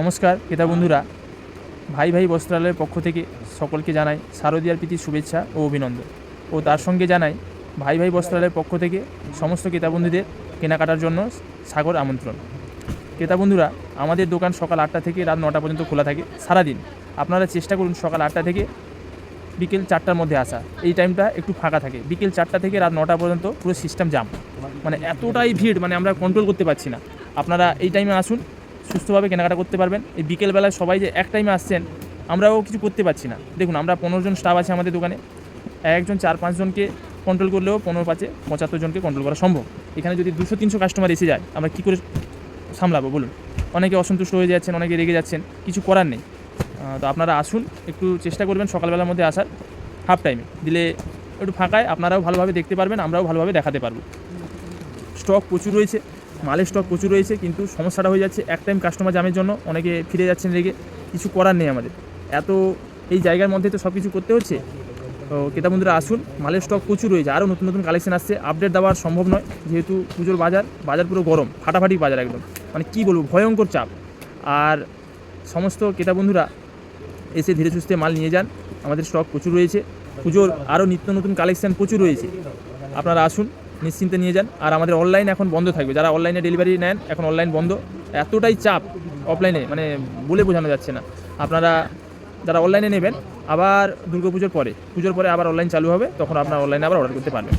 নমস্কার, ক্রেতা বন্ধুরা। ভাই ভাই বস্ত্রালয়ের পক্ষ থেকে সকলকে জানাই শারদীয়ার প্রীতি, শুভেচ্ছা ও অভিনন্দন। ও তার সঙ্গে জানাই ভাই ভাই বস্ত্রালয়ের পক্ষ থেকে সমস্ত ক্রেতা বন্ধুদের কেনাকাটার জন্য সাগর আমন্ত্রণ। ক্রেতা বন্ধুরা, আমাদের দোকান সকাল আটটা থেকে রাত নটা পর্যন্ত খোলা থাকে সারাদিন। আপনারা চেষ্টা করুন সকাল আটটা থেকে বিকেল চারটার মধ্যে আসা। এই টাইমটা একটু ফাঁকা থাকে। বিকেল চারটা থেকে রাত নটা পর্যন্ত পুরো সিস্টেম জাম মানে এতটাই ভিড় মানে আমরা কন্ট্রোল করতে পারছি না। আপনারা এই টাইমে আসুন সুস্থভাবে কেনাকাটা করতে পারবেন। এই বিকেলবেলায় সবাই যে এক টাইমে আসছেন, আমরাও কিছু করতে পারছি না। দেখুন, আমরা পনেরো জন স্টাফ আছে আমাদের দোকানে। একজন চার পাঁচজনকে কন্ট্রোল করলেও পনেরো পাঁচে পঁচাত্তর জনকে কন্ট্রোল করা সম্ভব। এখানে যদি দুশো, তিনশো কাস্টমার এসে যায়, আমরা কী করে সামলাবো বলুন? অনেকে অসন্তুষ্ট হয়ে যাচ্ছেন, অনেকে রেগে যাচ্ছেন, কিছু করার নেই। তো আপনারা আসুন, একটু চেষ্টা করবেন সকালবেলার মধ্যে আসার হাফ টাইমে দিলে একটু ফাঁকায়, আপনারাও ভালোভাবে দেখতে পারবেন, আমরাও ভালোভাবে দেখাতে পারব। স্টক প্রচুর রয়েছে। মালের স্টক প্রচুর রয়েছে, কিন্তু সমস্যাটা হয়ে যাচ্ছে এক টাইম কাস্টমার জামের জন্য, অনেকে ফিরে যাচ্ছেন রেগে, কিছু করার নেই আমাদের। এত এই জায়গার মধ্যে তো সব কিছু করতে হচ্ছে। তো ক্রেতা বন্ধুরা, আসুন, মালের স্টক প্রচুর রয়েছে আরও নতুন নতুন কালেকশন আসছে আপডেট দেওয়া সম্ভব নয়, যেহেতু পুজোর বাজার বাজার পুরো গরম, ফাটাফাটি বাজার একদম। মানে কী বলব, ভয়ঙ্কর চাপ। আর সমস্ত ক্রেতা বন্ধুরা, এসে ধীরে সুস্থে মাল নিয়ে যান, আমাদের স্টক প্রচুর রয়েছে, পুজোর আরও নিত্য নতুন কালেকশান প্রচুর রয়েছে। আপনারা আসুন নিশ্চিন্তে নিয়ে যান। আর আমাদের অনলাইন এখন বন্ধ থাকবে। যারা অনলাইনে ডেলিভারি নেন, এখন অনলাইন বন্ধ। এতটাই চাপ অফলাইনে মানে বলে বোঝানো যাচ্ছে না। আপনারা যারা অনলাইনে নেবেন, আবার দুর্গাপুজোর পরে, পুজোর পরে আবার অনলাইন চালু হবে, তখন আপনারা অনলাইনে আবার অর্ডার করতে পারবেন।